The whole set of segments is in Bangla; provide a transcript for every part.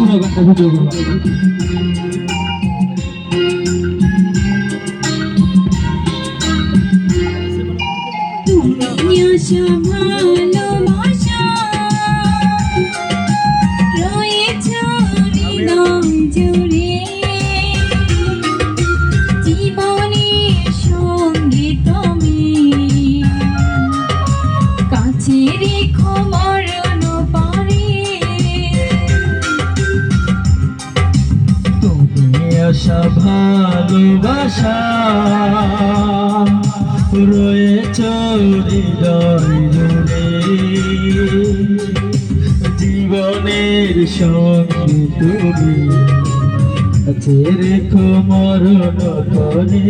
পুরো গানটা ভিডিও করব তুমি আশা ভালোবাসা রয়েছ হৃদয় আসা ভালোবাসা রয়েছ হৃদয় জীবনের সঙ্গে তুমি রেখো মরণ করে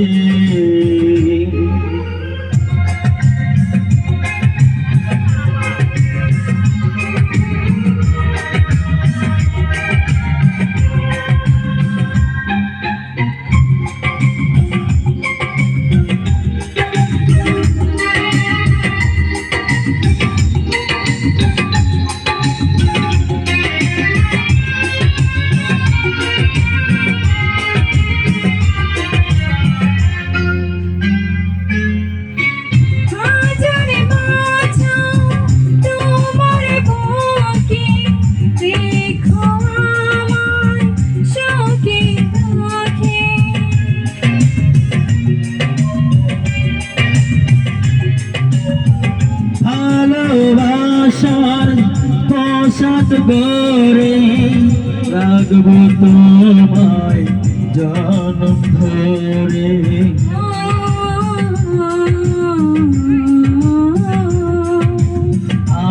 পোশাক গড়ে রাখব তোমায় জনম ধরে। আ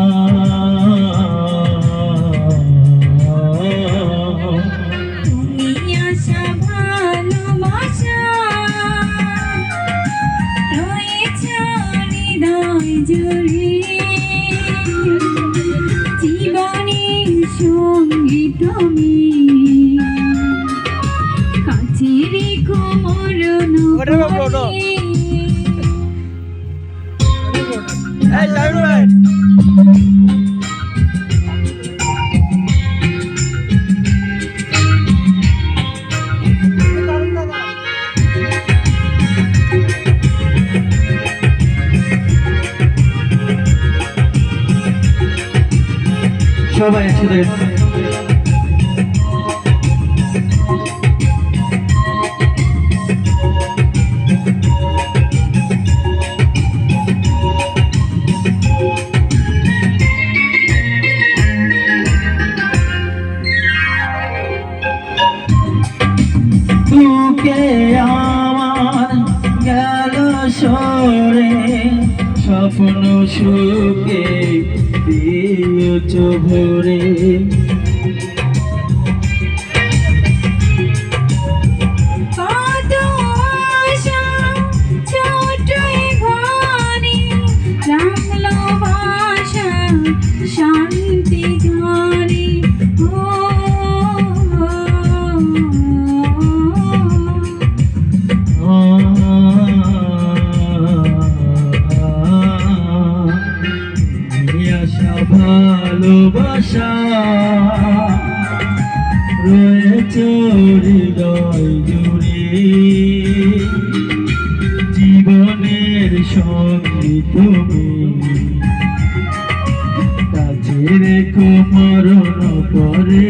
এই সাইড ভাই সবাই একসাথে সরে স্বপ্ন সুখে দিয়েছ ভরে। ভালোবাসা। রয়েছে হৃদয় জুড়ে। জীবনের সঙ্গে তুমি কাছে রেখো মরণ করে